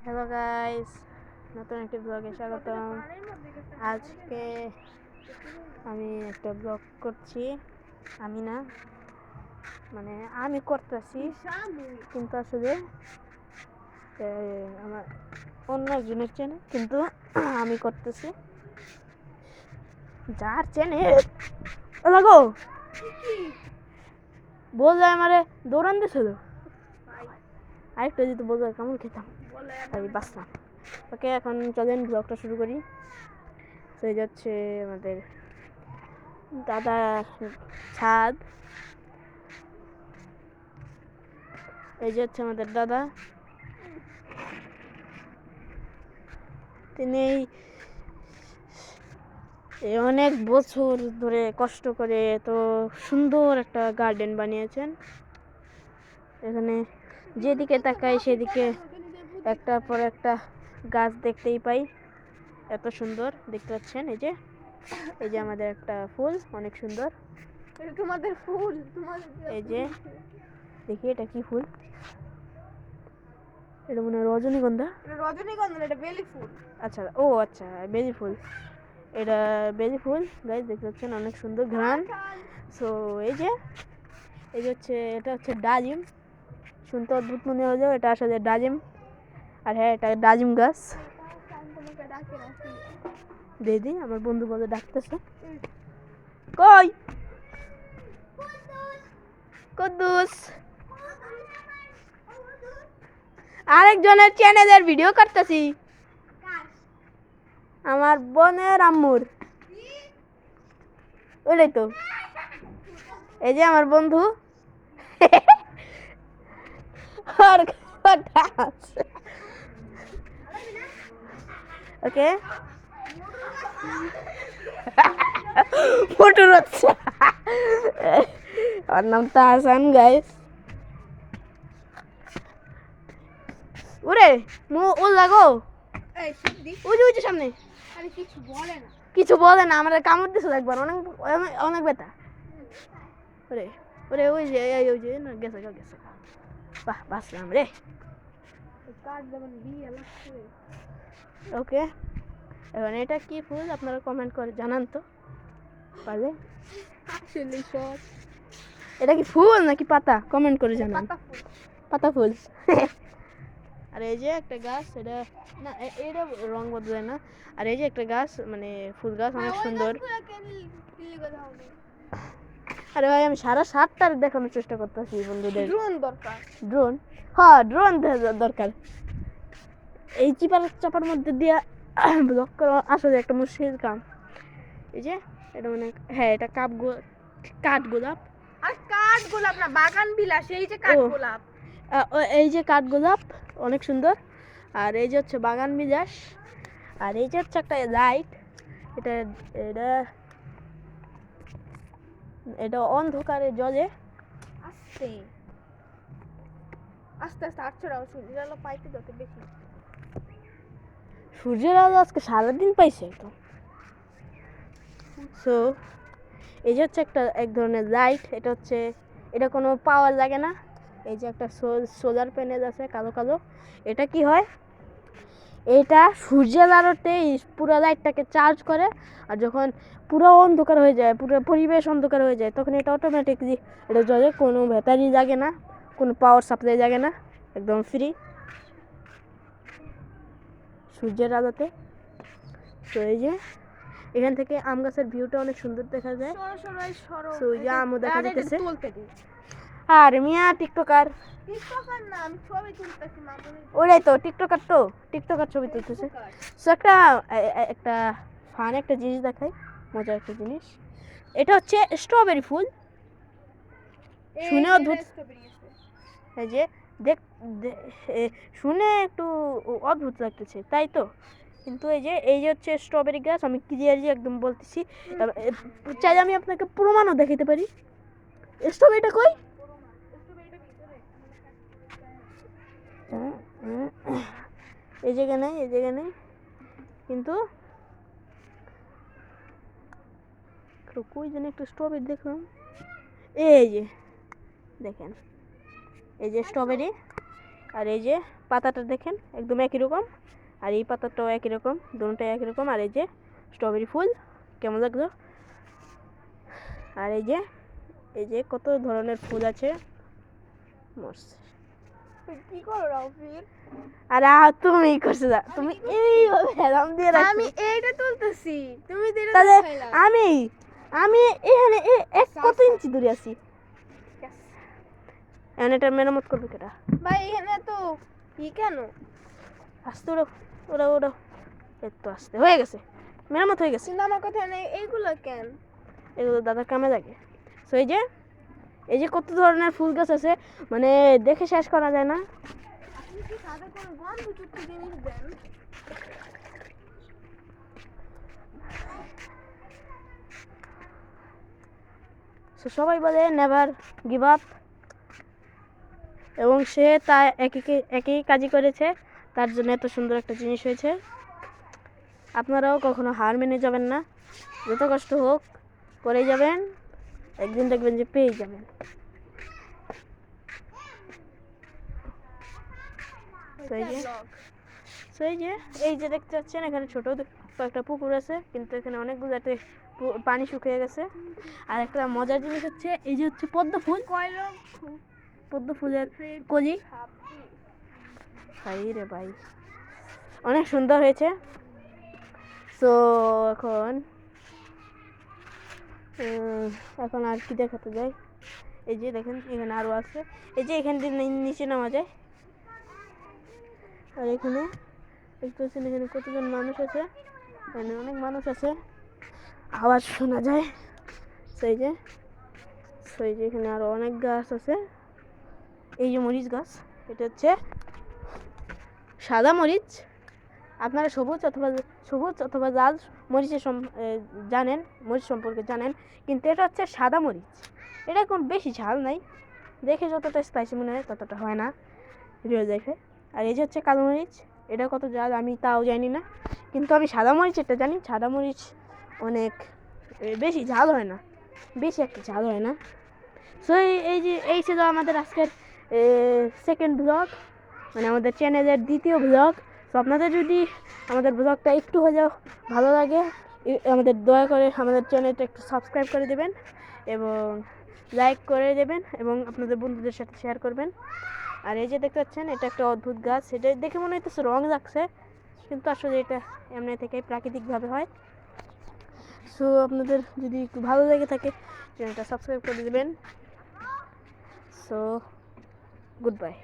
Hello guys নতুন একটি ব্লগে স্বাগতম। আজকে আমি একটা ব্লগ করছি। আমি না মানে আমি করতেছি, কিন্তু আসলে আমার অন্য একজনের চেনে কিন্তু আমি করতেছি। যার চেনে লাগো! বললে আমারে দৌড়ান দিছিল। আরেকটা যদি বলল কেমন খেতাম? তাই বাঁচলাম ওকে, এখন চলেন, ব্লগটা শুরু করি। তো এই যাচ্ছে আমাদের দাদা ছাদ। এই যে হচ্ছে আমাদের দাদা। তিনি অনেক বছর ধরে কষ্ট করে তো সুন্দর একটা গার্ডেন বানিয়েছেন। এখানে যেদিকে তাকাই সেদিকে একটার পর একটা গাছ দেখতেই পাই। এত সুন্দর দেখতে পাচ্ছেন? এই যে এই যে আমাদের একটা ফুল অনেক সুন্দর। তোমাদের ফুল এই যে দেখি এটা কি ফুল? এটা মনে হয় রজনীগন্ধা। রজনীগন্ধা এটা বেলি ফুল। আচ্ছা ও আচ্ছা বেলি ফুল। এটা বেলি ফুল গাইজ দেখতে পাচ্ছেন? অনেক সুন্দর ঘ্রাণ। সো এই যে এই যে হচ্ছে এটা হচ্ছে ডালিম। শুনতে অদ্ভুত মনে হলেও এটা আসলে ডাজিম। আর হ্যাঁ এটা ডাজিম গাছ। দিদি আমার বন্ধু বলে ডাকতেছে। কই? কুদ্দুস। আরেকজনের চ্যানেলের ভিডিও করতেছি। আমার বোনের আম্মুর। ওইটাই তো। এই যে আমার বন্ধু। আর ওকে ফটো হচ্ছে আমার নাম তাহসান গাইস ওরে মু ও লাগো ওই যে ওই যে সামনে। কিছু বলে না। কিছু বলে না আমার কামড় দিছিল একবার অনেক অনেক- ব্যথা। ওরে ওরে ওই যে ওই যে গেছে গেছে। বাহ বাসলাম রে ওকে এবার এটা কি ফুল আপনারা কমেন্ট করে জানান তো। পারলে এটা কি ফুল নাকি পাতা? কমেন্ট করে জানান। পাতা ফুল। আর এই যে একটা গাছ এটা না এটা রং বদলায় না। আর এই যে একটা গাছ মানে ফুল গাছ অনেক সুন্দর। আরে ভাই আমি সারা সাতটার দেখানোর চেষ্টা করতেছি বন্ধুদের। ড্রোন দরকার। ড্রোন হ্যাঁ ড্রোন দরকার। এই চিপার চাপার মধ্যে দিয়ে ব্লক করা আসলে একটা মুশকিল কাম। এই যে এটা মানে হ্যাঁ এটা কাপ কাঠ গোলাপ। আর কাঠ গোলাপ না বাগান বিলাস এই যে কাঠ গোলাপ। এই যে কাঠ গোলাপ অনেক সুন্দর। আর এই যে হচ্ছে বাগান বিলাস। আর এই যে হচ্ছে একটা লাইট এটা এটা এটা অন্ধকারে জলে। আস্তে আস্তে আস্তে আটশো টাকা সূর্যের আলো পাইতে যত বেশি। সূর্যের আলো আজকে সারাদিন পাইছে তো। সো এই যে হচ্ছে একটা এক ধরনের লাইট এটা হচ্ছে এটা কোনো পাওয়ার লাগে না। এই যে একটা সোলার প্যানেল আছে কালো কালো। এটা কি হয়? এটা সূর্যের আলোতে পুরো লাইটটাকে চার্জ করে আর যখন পুরো অন্ধকার হয়ে যায় পুরো পরিবেশ অন্ধকার হয়ে যায় তখন এটা অটোমেটিকলি এটা জ্বলে কোনো ব্যাটারি লাগে না কোনো পাওয়ার সাপ্লাই লাগে না একদম ফ্রি সূর্যের আলোতে। তো এই যে এখান থেকে আম গাছের ভিউটা অনেক সুন্দর দেখা যায়। সরো সরো এই সরো So, ওই যে আমও দেখা আরে, আর মিয়া টিকটকার। ওটাই তো টিকটকার তো টিকটকার ছবি তুলতেছে। সো একটা একটা ফান একটা জিনিস দেখাই মজার একটা জিনিস। এটা হচ্ছে স্ট্রবেরি ফুল। শুনে অদ্ভুত। এই যে দেখ শুনে একটু অদ্ভুত লাগতেছে তাই তো? কিন্তু এই যে এই যে হচ্ছে স্ট্রবেরি গাছ আমি ক্লিয়ারলি একদম বলতেছি। চাইলে আমি আপনাকে প্রমাণও দেখাতে পারি। স্ট্রবেরিটা কই? এই জায়গায় নেই, এই জায়গায় নেই। কিন্তু কই যেন একটা স্ট্রবেরি দেখলাম। এই যে, দেখেন। এই যে স্ট্রবেরি আর এই যে পাতাটা দেখেন, একদম একই রকম। আর এই পাতাটাও একই রকম দুটোটাই একই রকম। আর এই যে স্ট্রবেরি ফুল, কেমন লাগল? আর এই যে এই যে কত ধরনের ফুল আছে। তুই কি করো আরে তুমি করছ যা তুমি এইভাবে হেলাম দিয়ে রাখছো। আমি এইটা তুলতেছি তুমি দিলে তাহলে আমি আমি এখানে এক কত ইঞ্চি দূরে আছি? এখন এটা মেরামত করবে কেটা ভাই এখানে তো কি কেন? আস্তে ওরা ওরা ওরা এত আস্তে হয়ে গেছে মেরামত হয়ে গেছে। কিন্তু আমার কথা নেই এইগুলো কেন? এগুলো দাদার কামে লাগে। তো এই যে এই যে কত ধরনের ফুল গাছ আছে মানে দেখে শেষ করা যায় না। সবাই বলে নেভার গিভ আপ এবং সে তা একই একই কাজই করেছে, তার জন্য এত সুন্দর একটা জিনিস হয়েছে। আপনারাও কখনো হার মেনে যাবেন না। যত কষ্ট হোক করে যাবেন। একদিন দেখবেন যে পেয়ে যাবেন। তো এই যে এই যে দেখতে পাচ্ছেন, এখানে ছোট একটা পুকুর আছে, কিন্তু এখানে অনেকগুলো একটা পানি শুকিয়ে গেছে। আর একটা মজার জিনিস হচ্ছে, এই যে হচ্ছে পদ্ম ফুল। পদ্ম ফুলের কলি। হাই রে ভাই, অনেক সুন্দর হয়েছে। তো এখন এখন আর কি দেখাতে যায় এই যে দেখেন, এখানে আরও আছে। এই যে এখান দিয়ে নিচে নামা যায়। আর এখানে দেখতে পাচ্ছেন এখানে কতজন মানুষ আছে? এখানে অনেক মানুষ আছে। আওয়াজ শোনা যায়। সেই যে সেই যে এখানে আরও অনেক গাছ আছে। এই যে মরিচ গাছ, এটা হচ্ছে সাদা মরিচ। আপনারা সবুজ অথবা সবুজ অথবা লাল মরিচের জানেন, মরিচ সম্পর্কে জানেন, কিন্তু এটা হচ্ছে সাদা মরিচ। এটা কোন বেশি ঝাল নাই। দেখে যতটা স্পাইসি মনে হয় ততটা হয় না। রিয়েল লাইফে আর এই যে হচ্ছে কালো মরিচ, এটা কত ঝাল আমি তাও জানি না। কিন্তু আমি সাদা মরিচ এটা জানি, সাদা মরিচ অনেক বেশি ঝাল হয় না। বেশি একটা ঝাল হয় না। সো এই যে, এই ছিল আমাদের আজকের সেকেন্ড ব্লগ মানে আমাদের চ্যানেলের দ্বিতীয় ব্লগ তো আপনাদের যদি আমাদের ব্লগটা একটু হলেও ভালো লাগে আমাদের দয়া করে আমাদের চ্যানেলটা একটু সাবস্ক্রাইব করে দেবেন এবং লাইক করে দেবেন এবং আপনাদের বন্ধুদের সাথে শেয়ার করবেন। আর এই যে দেখতে পাচ্ছেন, এটা একটা অদ্ভুত গাছ। এটা দেখে মনে হইতেছে রং লাগছে, কিন্তু আসলে এটা এমনি থেকে প্রাকৃতিকভাবে হয়। সো আপনাদের যদি একটু ভালো লেগে থাকে চ্যানেলটা সাবস্ক্রাইব করে দেবেন। So good bye